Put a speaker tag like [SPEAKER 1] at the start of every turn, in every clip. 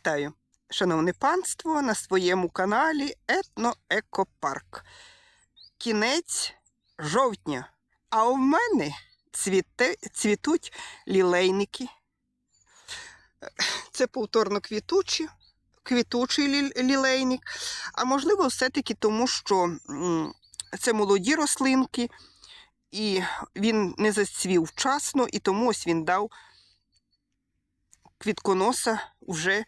[SPEAKER 1] Вітаю, шановне панство, на своєму каналі Етноекопарк. Кінець жовтня. А у мене цвіте, цвітуть лілейники. Це повторно квітучі, квітучий лі- лілейник. А можливо, все-таки тому, що це молоді рослинки, і він не зацвів вчасно, і тому ось він дав квітконоса вже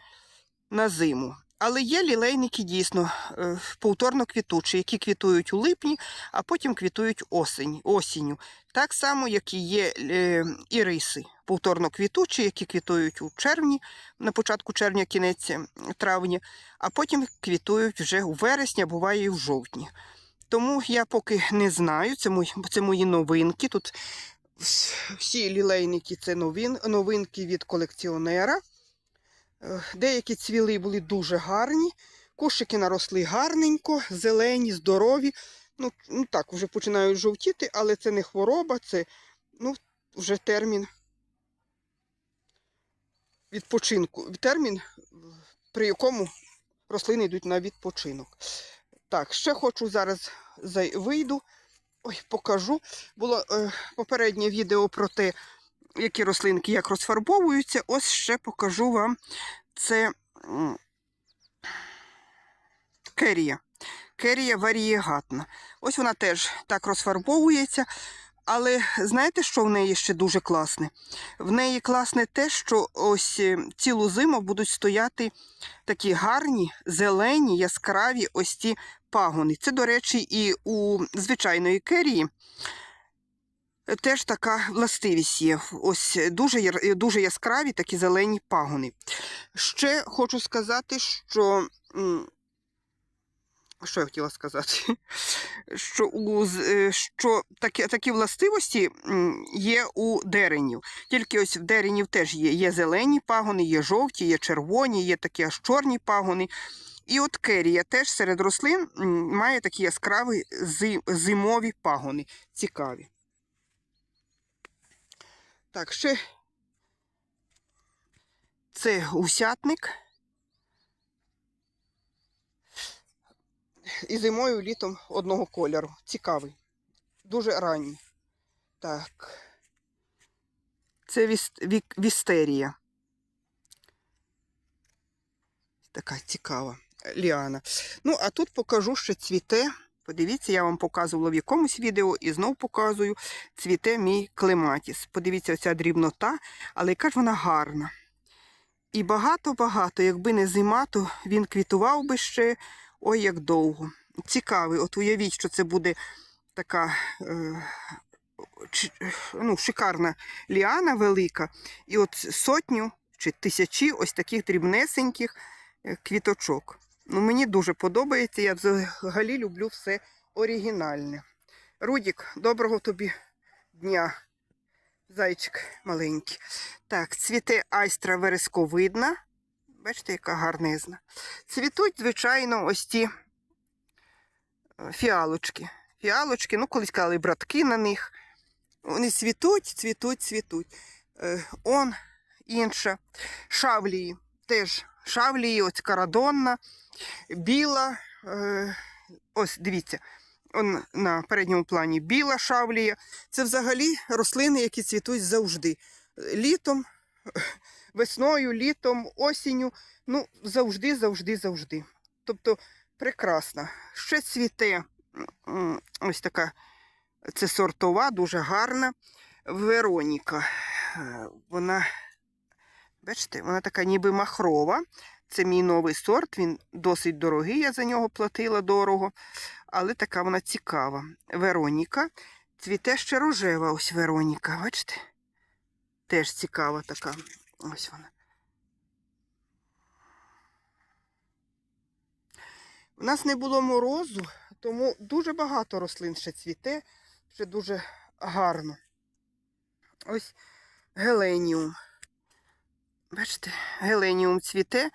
[SPEAKER 1] на зиму. Але є лілейники дійсно е, повторно квітучі, які квітують у липні, а потім квітують осень, осінню. Так само, як і є е, іриси, повторно квітучі, які квітують у червні, на початку червня, кінець травня, а потім квітують вже у вересні, а буває і в жовтні. Тому я поки не знаю, це мої, це мої новинки. Тут всі лілейники це новин, новинки від колекціонера. Е, Деякі цвіли були дуже гарні, кошики наросли гарненько, зелені, здорові. Ну, ну так, вже починають жовтіти, але це не хвороба, це ну, вже термін відпочинку. Термін, при якому рослини йдуть на відпочинок. Так, ще хочу зараз вийду. Ой, покажу. Було е, попереднє відео про те, які рослинки як розфарбовуються. Ось ще покажу вам це керія. Керія варієгатна. Ось вона теж так розфарбовується. Але знаєте, що в неї ще дуже класне? В неї класне те, що ось е, цілу зиму будуть стояти такі гарні, зелені, яскраві ось ці пагони. Це, до речі, і у звичайної керії теж така властивість є. Ось дуже, яр- дуже яскраві такі зелені пагони. Ще хочу сказати, що. Що я хотіла сказати? Що, у, е, що такі, такі властивості є у деренів. Тільки ось в деренів теж є, є зелені пагони, є жовті, є червоні, є такі аж чорні пагони. І от керія теж серед рослин має такі яскраві зимові пагони. Цікаві. Так, ще це гусятник. І зимою, літом одного кольору. Цікавий. Дуже ранній. Так. Це віс... вік... вістерія. Така цікава ліана. Ну, а тут покажу, що цвіте. Подивіться, я вам показувала в якомусь відео і знов показую. Цвіте мій клематіс. Подивіться, оця дрібнота, але яка ж вона гарна. І багато-багато, якби не зима, то він квітував би ще ой як довго. Цікавий, от уявіть, що це буде така е, ну, шикарна ліана велика, і от сотню чи тисячі ось таких дрібнесеньких е, квіточок. Ну, мені дуже подобається, я взагалі люблю все оригінальне. Рудік, доброго тобі дня, зайчик маленький. Так, цвіте айстра вересковидна. Бачите, яка гарнизна. Цвітуть, звичайно, ось ті е, фіалочки. Фіалочки, ну, колись казали братки на них. Вони цвітуть, цвітуть, цвітуть. Е, он інша. Шавлії. Теж шавлії, ось карадонна, біла. Е, ось дивіться. Он на передньому плані біла шавлія. Це взагалі рослини, які цвітуть завжди. Літом, весною, літом, осінню. Ну, завжди, завжди, завжди. Тобто прекрасна. Ще цвіте ось така, це сортова, дуже гарна. Вероніка. Е, Вона, бачите, вона така ніби махрова. Це мій новий сорт, він досить дорогий, я за нього платила дорого. Але така вона цікава. Вероніка. Цвіте ще рожева, ось Вероніка, бачите? Теж цікава така. Ось вона. У нас не було морозу, тому дуже багато рослин ще цвіте, ще дуже гарно. Ось геленіум. Бачите, геленіум цвіте.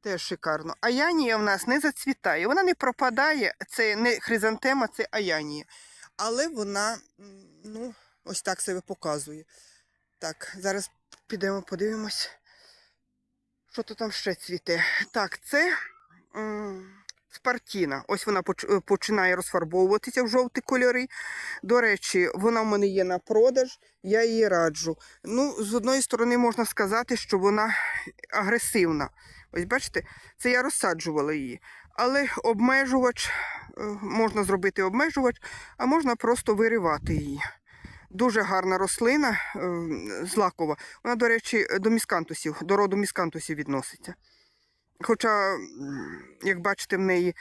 [SPEAKER 1] Теж шикарно. Аянія в нас не зацвітає. Вона не пропадає. Це не хризантема, це аянія. Але вона, ну, ось так себе показує. Так, зараз підемо подивимось. Що то там ще цвіте? Так, це спартіна. Ось вона е, починає розфарбовуватися в жовті кольори. До речі, вона в мене є на продаж, я її раджу. Ну, з одної сторони, можна сказати, що вона агресивна. Ось бачите, це я розсаджувала її. Але обмежувач, е, можна зробити обмежувач, а можна просто виривати її. Дуже гарна рослина, е, злакова. Вона, до речі, до міскантусів, до роду міскантусів відноситься. Хоча, як бачите, в неї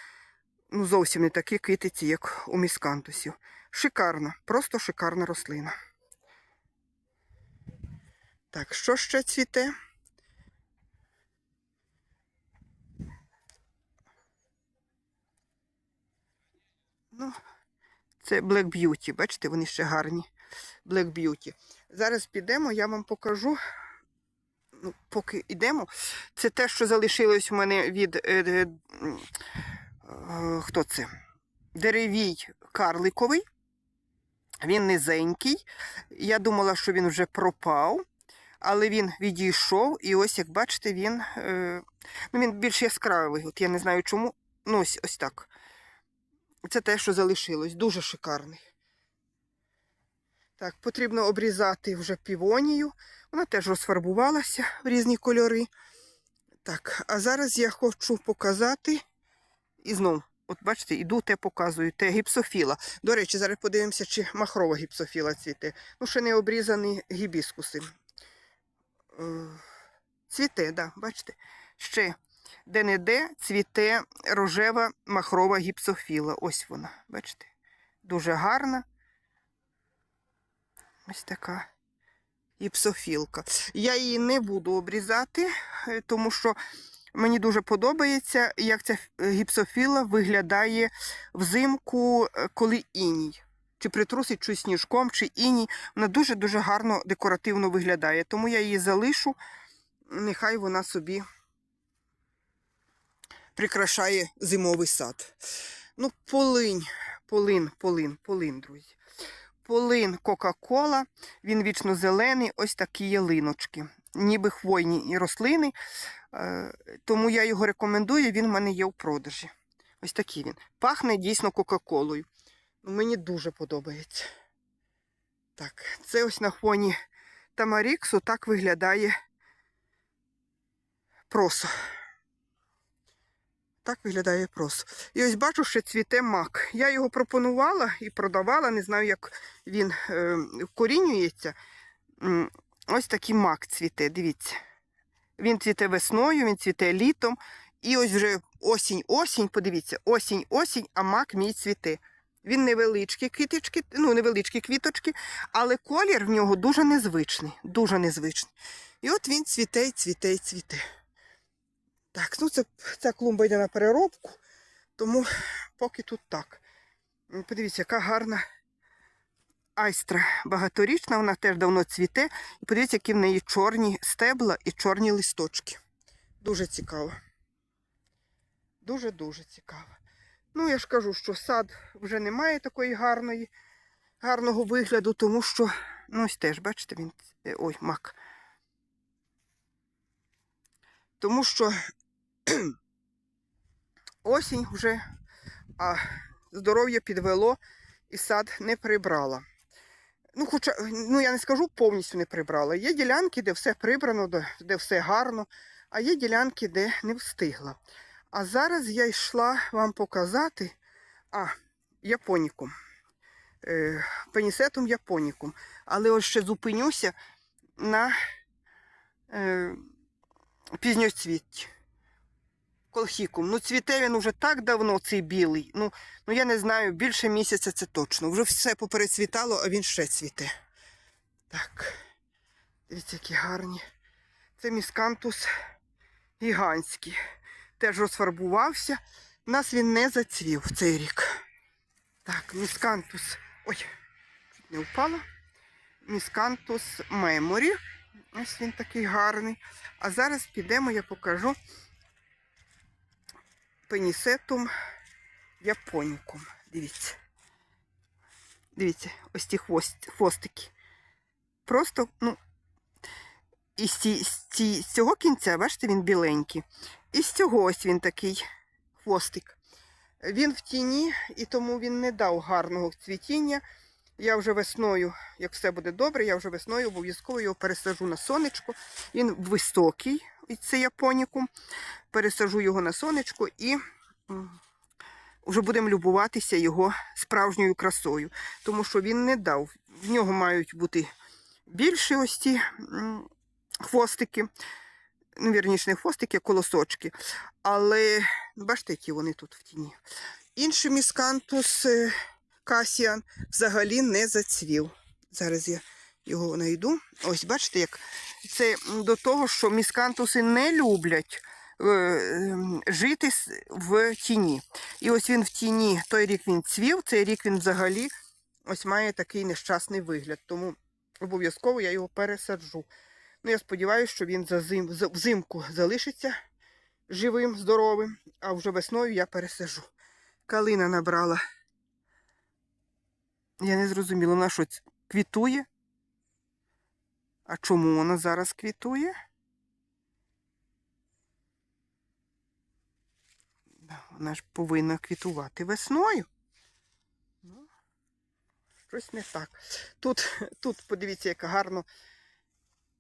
[SPEAKER 1] ну, зовсім не такі китиці, як у міскантусів. Шикарна, просто шикарна рослина. Так, що ще цвіте? Ну, це Black Beauty. Бачите, вони ще гарні. Black Beauty. Зараз підемо, я вам покажу. Ну, поки йдемо. Це те, що залишилось у мене від. Е, е, е, хто це? Деревій карликовий. Він низенький. Я думала, що він вже пропав, але він відійшов. І ось, як бачите, він, е, ну, він більш яскравий. От я не знаю чому. Ну, ось, ось так. Це те, що залишилось. Дуже шикарний. Так, потрібно обрізати вже півонію. Вона теж розфарбувалася в різні кольори. Так, а зараз я хочу показати. І знов, от бачите, іду те показую, те гіпсофіла. До речі, зараз подивимося, чи махрова гіпсофіла цвіте. Ну, ще не обрізані гібіскуси. Е, Цвіте, так, да, бачите? Ще де-не-де цвіте рожева махрова гіпсофіла. Ось вона, бачите? Дуже гарна. Ось така гіпсофілка. Я її не буду обрізати, е, тому що мені дуже подобається, як ця е, гіпсофіла виглядає взимку, е, коли іній. Чи притрусить щось сніжком, чи іній. Вона дуже-дуже гарно декоративно виглядає. Тому я її залишу, нехай вона собі прикрашає зимовий сад. Ну, полинь, полин, полин, полин, друзі. Полин Кока-Кола, він вічно зелений, ось такі ялиночки, ніби хвойні рослини. Е, Тому я його рекомендую, він в мене є в продажі. Ось такий він. Пахне дійсно Кока-Колою. Ну, Мені дуже подобається. Так, це ось на фоні Тамаріксу так виглядає просо. Так виглядає просо. І ось бачу, що цвіте мак. Я його пропонувала і продавала, не знаю, як він е, вкорінюється. Ось такий мак цвіте, дивіться. Він цвіте весною, він цвіте літом. І ось вже осінь-осінь, подивіться, осінь-осінь, а мак мій цвіте. Він невеличкі квіточки, ну, невеличкі квіточки, але колір в нього дуже незвичний, дуже незвичний. І от він цвіте, цвіте, цвіте. Так, ну це, ця клумба йде на переробку, тому поки тут так. Подивіться, яка гарна айстра багаторічна, вона теж давно цвіте. І подивіться, які в неї чорні стебла і чорні листочки. Дуже цікаво. Дуже-дуже цікаво. Ну, я ж кажу, що сад вже не має такої гарної, гарного вигляду, тому що, ну ось теж, бачите, він. е, Ой, мак. Тому що осінь вже, а здоров'я підвело і сад не прибрала. Ну, хоча, ну я не скажу повністю не прибрала. Є ділянки, де все прибрано, де, все гарно, а є ділянки, де не встигла. А зараз я йшла вам показати а, японікум. Е, пенісетум японікум. Але ось ще зупинюся на е, пізньоцвітті. Колхікум. Ну, цвіте він уже так давно, цей білий. Ну, ну я не знаю, більше місяця це точно. Вже все поперецвітало, а він ще цвіте. Так. Дивіться, які гарні. Це міскантус гігантський. Теж розфарбувався. У нас він не зацвів цей рік. Так, міскантус. Ой, чуть не впала. Міскантус меморі. Ось він такий гарний. А зараз підемо, я покажу пенісетум японікум. Дивіться. Дивіться, ось хвост, хвостики. Просто, ну, і з ці- з ці, з цього кінця, бачите, він біленький. І з цього ось він такий хвостик. Він в тіні, і тому він не дав гарного цвітіння. Я вже весною, як все буде добре, я вже весною обов'язково його пересажу на сонечко. Він високий, і це японікум. Пересажу його на сонечко і вже будемо любуватися його справжньою красою. Тому що він не дав. В нього мають бути більші ось ці хвостики. Ну, вірніше, не хвостики, а колосочки. Але ну, бачите, які вони тут в тіні. Інший міскантус е, Касіан взагалі не зацвів. Зараз я його знайду. Ось бачите, як це до того, що міскантуси не люблять е, ем, жити в тіні. І ось він в тіні, той рік він цвів, цей рік він взагалі ось має такий нещасний вигляд. Тому обов'язково я його пересаджу. Ну, я сподіваюся, що він за зим, за- взимку залишиться живим, здоровим, а вже весною я пересажу. Калина набрала. Я не зрозуміла, вона що квітує? А чому вона зараз квітує? Вона ж повинна квітувати весною. Ну, щось не так. Тут, тут подивіться, яка гарно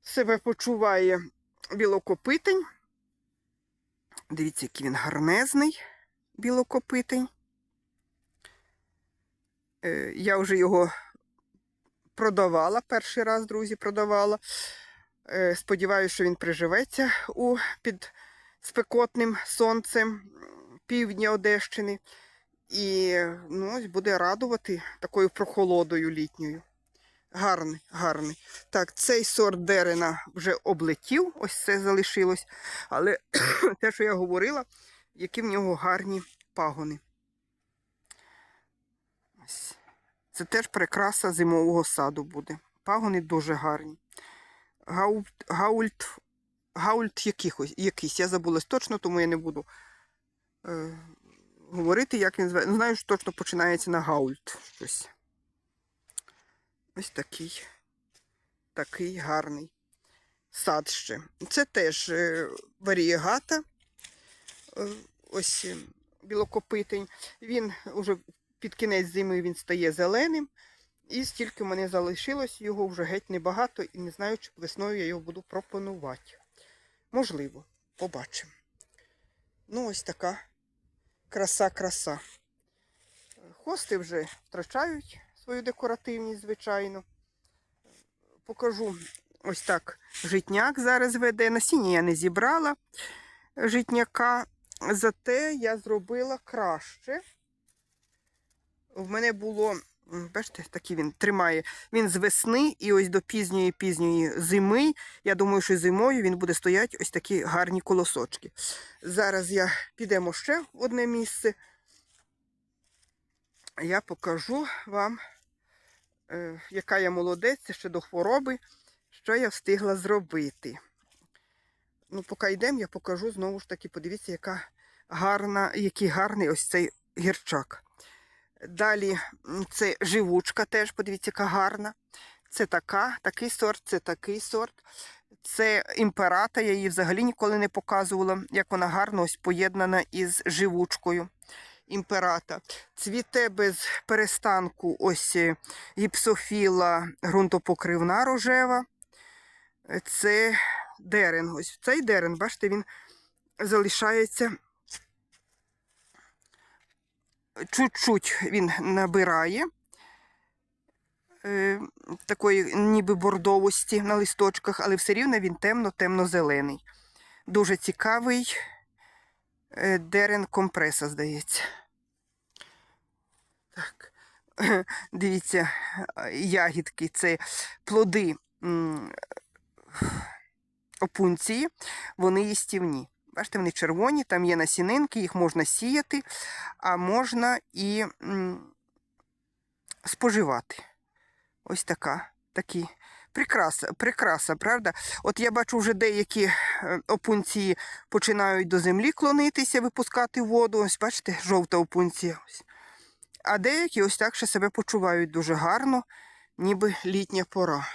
[SPEAKER 1] себе почуває білокопитень. Дивіться, який він гарнезний, білокопитень. Е, Я вже його продавала перший раз, друзі, продавала. Е, Сподіваюся, що він приживеться у під спекотним сонцем півдня Одещини. І ну, буде радувати такою прохолодою літньою. Гарний, гарний. Так, цей сорт дерена вже облетів, ось це залишилось. Але те, що я говорила, які в нього гарні пагони. Ось. Це теж прикраса зимового саду буде. Пагони дуже гарні. Гаульт, гаульт, гаульт якихось, якийсь. Я забулась точно, тому я не буду е, говорити, як він зве. Ну, знаю, що точно починається на гаульт щось. Ось такий. Такий гарний сад ще. Це теж е, варієгата. Е, ось е, білокопитень. Він уже під кінець зими він стає зеленим. І стільки в мене залишилось, його вже геть небагато, і не знаю, чи весною я його буду пропонувати. Можливо, побачимо. Ну, ось така краса-краса. Хости вже втрачають свою декоративність, звичайно. Покажу ось так житняк зараз веде. Насіння я не зібрала житняка, зате я зробила краще. В мене було, бачите, такий він тримає. Він з весни і ось до пізньої пізньої зими. Я думаю, що зимою він буде стояти ось такі гарні колосочки. Зараз я підемо ще в одне місце. Я покажу вам, е, яка я молодець ще до хвороби, що я встигла зробити. Ну, поки йдемо, я покажу знову ж таки, подивіться, яка гарна, який гарний ось цей гірчак. Далі це живучка теж, подивіться, яка гарна. Це така, такий сорт, це такий сорт. Це імперата, я її взагалі ніколи не показувала, як вона гарно ось поєднана із живучкою. Імперата. Цвіте без перестанку ось е, гіпсофіла ґрунтопокривна рожева. Це дерен. Ось цей дерен, бачите, він залишається чуть-чуть він набирає е, такої ніби бордовості на листочках, але все рівно він темно-темно-зелений. Дуже цікавий е, дерен компреса, здається. Так. Дивіться, ягідки це плоди опунції, вони їстівні. Бачите, вони червоні, там є насінинки, їх можна сіяти, а можна і споживати. Ось така. Такі. Прикраса, прикраса, правда? От я бачу, вже деякі е, опунції починають до землі клонитися, випускати воду. Ось, бачите, жовта опунція. А деякі ось так ще себе почувають дуже гарно, ніби літня пора.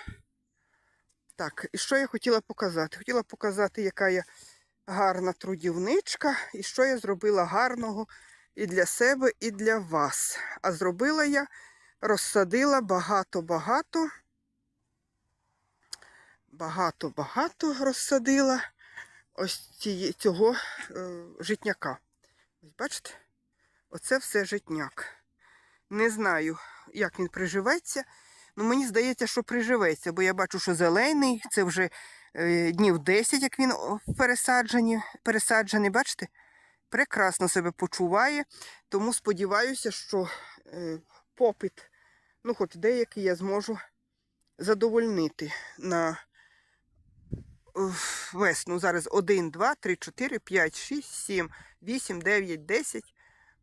[SPEAKER 1] Так, і що я хотіла показати? Хотіла показати, яка я гарна трудівничка, і що я зробила гарного і для себе, і для вас. А зробила я, розсадила багато-багато. Багато-багато розсадила ось ціє- цього е, житняка. Ось бачите? Оце все житняк. Не знаю, як він приживеться. Ну, мені здається, що приживеться, бо я бачу, що зелений, це вже днів 10, як він пересаджений, пересаджений, бачите? Прекрасно себе почуває, тому сподіваюся, що е, попит, ну, хоч деякий я зможу задовольнити на е, весну. Зараз 1, 2, 3, 4, 5, 6, 7, 8, 9, 10.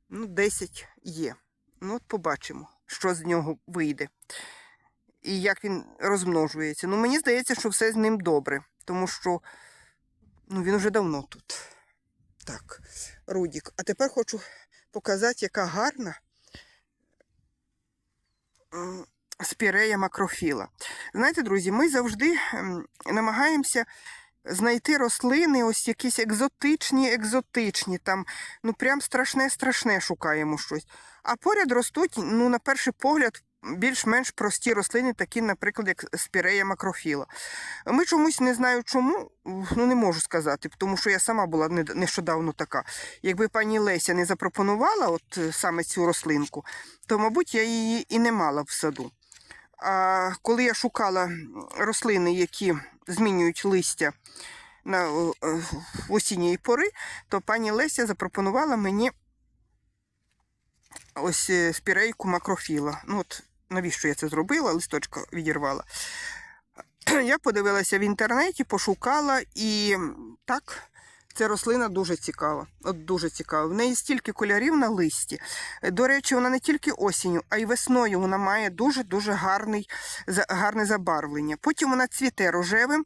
[SPEAKER 1] Ну, 10 є. Ну, от побачимо, що з нього вийде. І як він розмножується. Ну, мені здається, що все з ним добре, тому що ну, він вже давно тут. Так, Рудік. А тепер хочу показати, яка гарна спірея макрофіла. Знаєте, друзі, ми завжди намагаємося знайти рослини, ось якісь екзотичні, екзотичні, там, ну прям страшне, страшне шукаємо щось. А поряд ростуть, ну, на перший погляд, більш-менш прості рослини, такі, наприклад, як спірея макрофіла. Ми чомусь не знаю чому, ну не можу сказати, тому що я сама була нещодавно така. Якби пані Леся не запропонувала от е, саме цю рослинку, то, мабуть, я її і не мала в саду. А коли я шукала рослини, які змінюють листя на е, в осінньої пори, то пані Леся запропонувала мені ось е, спірейку макрофіла. Ну от навіщо я це зробила? Листочка відірвала. Я подивилася в інтернеті, пошукала і так. Ця рослина дуже цікава. От дуже цікава. В неї стільки кольорів на листі. До речі, вона не тільки осінню, а й весною вона має дуже-дуже гарний, гарне забарвлення. Потім вона цвіте рожевим,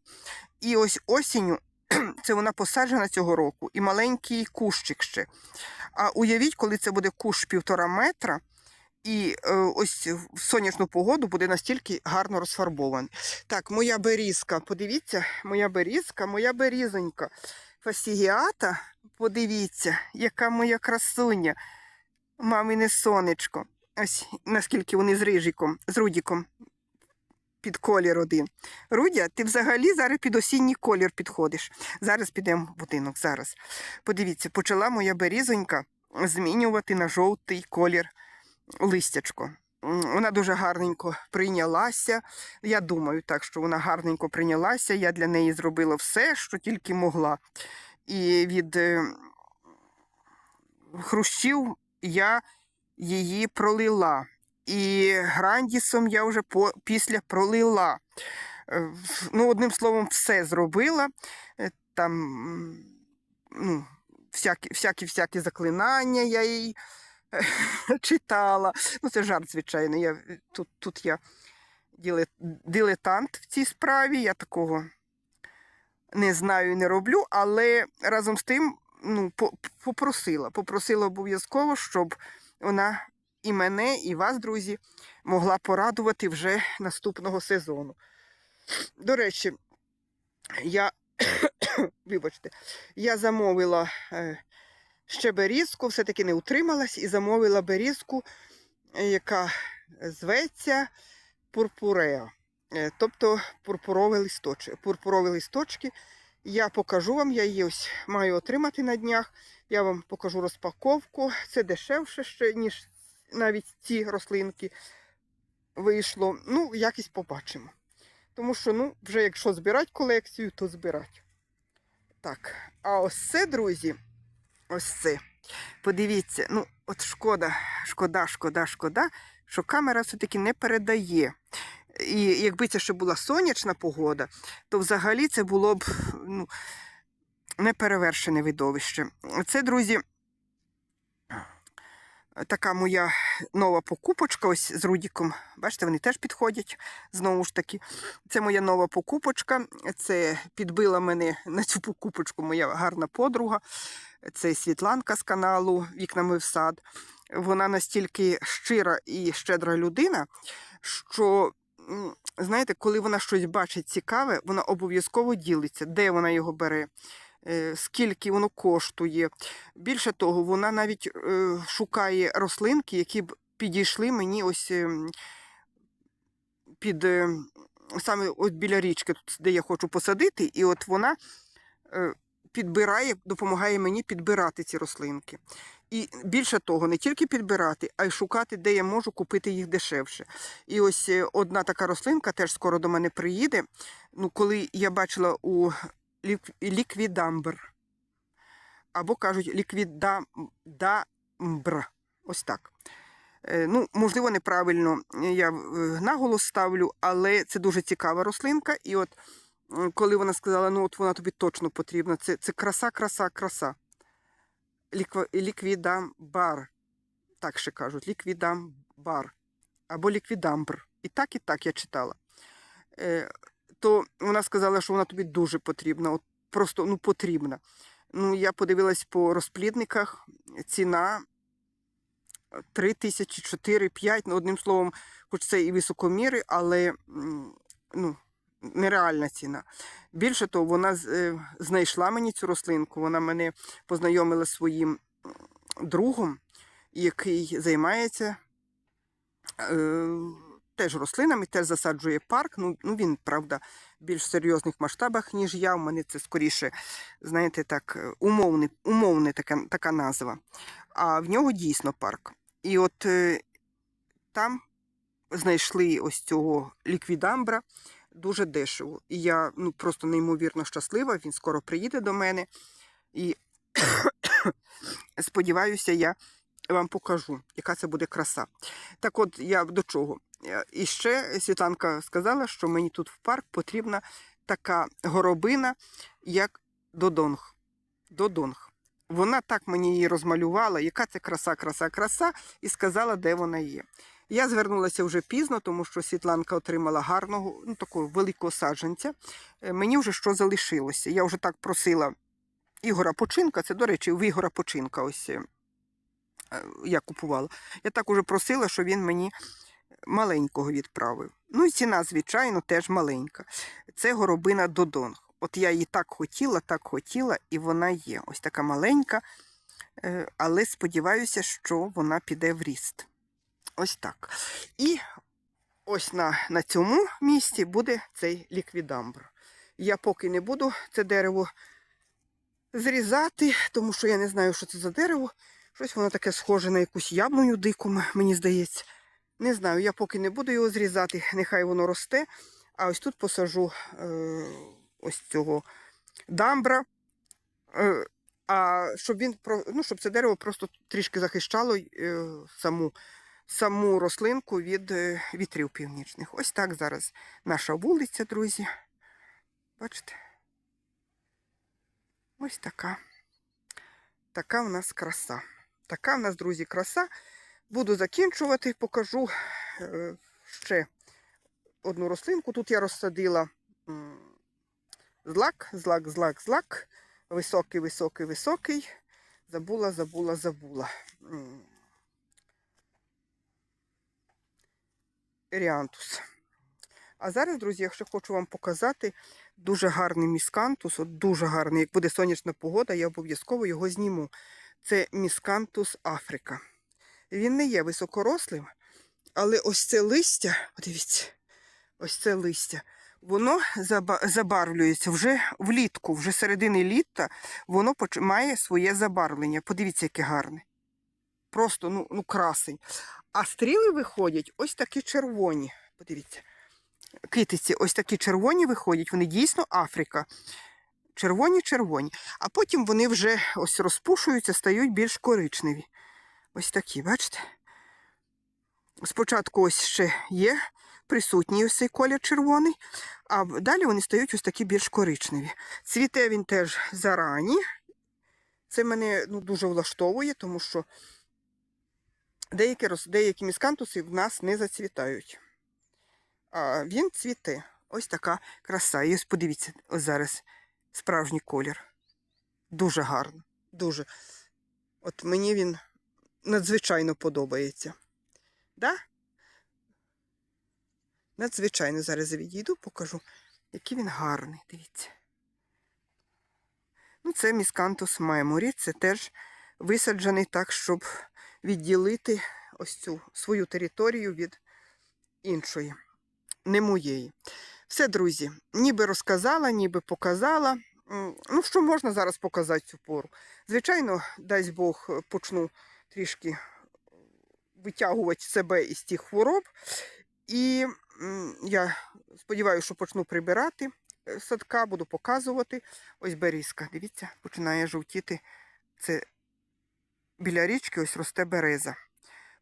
[SPEAKER 1] і ось осінню це вона посаджена цього року, і маленький кущик ще. А уявіть, коли це буде кущ півтора метра, і е, ось в сонячну погоду буде настільки гарно розфарбований. Так, моя берізка, подивіться, моя берізка, моя берізонька. Фасігіата, подивіться, яка моя красуня, мамине сонечко. Ось наскільки вони з рижиком, з Рудіком під колір один. Рудя, ти взагалі зараз під осінній колір підходиш. Зараз підемо в будинок. Зараз. Подивіться, почала моя берізонька змінювати на жовтий колір листячко. Вона дуже гарненько прийнялася. Я думаю, так, що вона гарненько прийнялася. Я для неї зробила все, що тільки могла. І від е, хрущів я її пролила. І грандісом я вже після пролила. Е, Ну, одним словом, все зробила. Е, Там ну, всякі, всякі, всякі заклинання я їй читала. Ну, це жарт, звичайно. Я, е, тут, тут я дилетант в цій справі. Я такого не знаю і не роблю, але разом з тим ну, попросила. Попросила обов'язково, щоб вона і мене, і вас, друзі, могла порадувати вже наступного сезону. До речі, я, вибачте, я замовила е, ще берізку, все-таки не утрималась і замовила берізку, е, яка зветься пурпуреа. Е, Тобто пурпурові листочки. Пурпурові листочки. Я покажу вам, я її ось маю отримати на днях. Я вам покажу розпаковку. Це дешевше ще, ніж навіть ці рослинки вийшло. Ну, якість побачимо. Тому що, ну, вже якщо збирати колекцію, то збирати. Так, а ось це, друзі, ось це. Подивіться, ну, от шкода, шкода, шкода, шкода, що камера все-таки не передає. І якби це ще була сонячна погода, то взагалі це було б ну, неперевершене видовище. Це, друзі, така моя нова покупочка ось з Рудіком. Бачите, вони теж підходять знову ж таки. Це моя нова покупочка. Це підбила мене на цю покупочку моя гарна подруга. Це Світланка з каналу Вікнами в сад. Вона настільки щира і щедра людина, що знаєте, коли вона щось бачить цікаве, вона обов'язково ділиться, де вона його бере, скільки воно коштує. Більше того, вона навіть е, шукає рослинки, які б підійшли мені ось ем, під е, саме от біля річки, де я хочу посадити, і от вона е, підбирає, допомагає мені підбирати ці рослинки. І більше того, не тільки підбирати, а й шукати, де я можу купити їх дешевше. І ось е, одна така рослинка теж скоро до мене приїде. Ну, коли я бачила у ліквідамбр, або кажуть ліквідамбр. Ось так. Е, Ну, можливо, неправильно я е, наголос ставлю, але це дуже цікава рослинка. І от коли вона сказала, ну от вона тобі точно потрібна, це, це краса, краса, краса. Ліквідамбар. Так ще кажуть, ліквідамбар. Або ліквідамбр. І так, і так я читала. Е, то вона сказала, що вона тобі дуже потрібна. От просто ну, потрібна. Ну, я подивилась по розплідниках, ціна 3 тисячі, 4, 5, ну, одним словом, хоч це і високоміри, але ну, нереальна ціна. Більше того, вона е, знайшла мені цю рослинку, вона мене познайомила зі своїм другом, який займається е, теж рослинами, теж засаджує парк. Ну, ну він, правда, в більш серйозних масштабах, ніж я. У мене це скоріше, знаєте, так, е, умовний, така, така назва. А в нього дійсно парк. І от е, там знайшли ось цього ліквідамбра дуже дешево. І я ну, просто неймовірно щаслива. Він скоро приїде до мене. І сподіваюся, я вам покажу, яка це буде краса. Так от я до чого? І ще Світланка сказала, що мені тут в парк потрібна така горобина, як додонг. Додонг. Вона так мені її розмалювала, яка це краса, краса, краса, і сказала, де вона є. Я звернулася вже пізно, тому що Світланка отримала гарного, ну такого великого саджанця. Е, Мені вже що залишилося. Я вже так просила Ігора Починка, це, до речі, в Ігора Починка ось е, я купувала. Я так уже просила, що він мені маленького відправив. Ну і ціна, звичайно, теж маленька. Це горобина Додонг. От я її так хотіла, так хотіла, і вона є. Ось така маленька, е, але сподіваюся, що вона піде в ріст. Ось так. І ось на, на цьому місці буде цей ліквідамбр. Я поки не буду це дерево зрізати, тому що я не знаю, що це за дерево. Щось воно таке схоже на якусь яблуню дику, мені здається. Не знаю, я поки не буду його зрізати, нехай воно росте. А ось тут посажу е, ось цього дамбра. Е, а щоб він ну, щоб це дерево просто трішки захищало е, саму, саму рослинку від е, вітрів північних. Ось так зараз наша вулиця, друзі. Бачите? Ось така. Така в нас краса. Така в нас, друзі, краса. Буду закінчувати, покажу е, ще одну рослинку. Тут я розсадила злак, злак, злак, злак. Високий, високий, високий. Забула, забула, забула. М. Еріантус. А зараз, друзі, я ще хочу вам показати дуже гарний міскантус, от дуже гарний. Як буде сонячна погода, я обов'язково його зніму. Це міскантус Африка. Він не є високорослим, але ось це листя, подивіться, ось це листя, воно забарвлюється вже влітку, вже середини літа, воно має своє забарвлення. Подивіться, яке гарне. Просто ну, ну красень. А стріли виходять ось такі червоні. Подивіться. Китиці, ось такі червоні виходять, вони дійсно Африка. Червоні-червоні. А потім вони вже ось розпушуються, стають більш коричневі. Ось такі, бачите? Спочатку ось ще є присутній ось цей колір червоний, а далі вони стають ось такі більш коричневі. Цвіте він теж зарані. Це мене ну, дуже влаштовує, тому що деякі, деякі міскантуси в нас не зацвітають. А він цвіте. Ось така краса. І ось подивіться, ось зараз справжній колір. Дуже гарно. Дуже. От мені він надзвичайно подобається. Да? Надзвичайно зараз відійду, покажу, який він гарний. Дивіться. Ну, це міскантус меморі. Це теж висаджений так, щоб відділити ось цю свою територію від іншої, не моєї. Все, друзі, ніби розказала, ніби показала. Ну, що можна зараз показати цю пору? Звичайно, дасть Бог, почну трішки витягувати себе із тих хвороб. І я сподіваюся, що почну прибирати е, садка, буду показувати. Ось берізка. Дивіться, починає жовтіти. Це біля річки ось росте береза.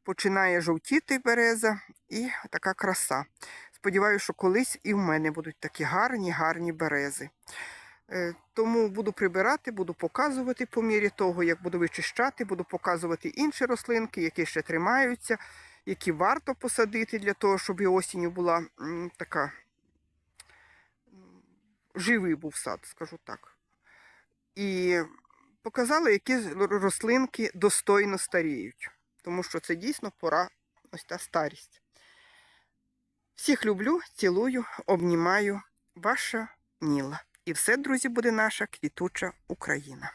[SPEAKER 1] Починає жовтіти береза і така краса. Сподіваюся, що колись і в мене будуть такі гарні, гарні берези. Е, Тому буду прибирати, буду показувати по мірі того, як буду вичищати, буду показувати інші рослинки, які ще тримаються, які варто посадити для того, щоб і осінню була така живий був сад, скажу так. І показала, які рослинки достойно старіють, тому що це дійсно пора ось та старість. Всіх люблю, цілую, обнімаю. Ваша Ніла. І все, друзі, буде наша квітуча Україна.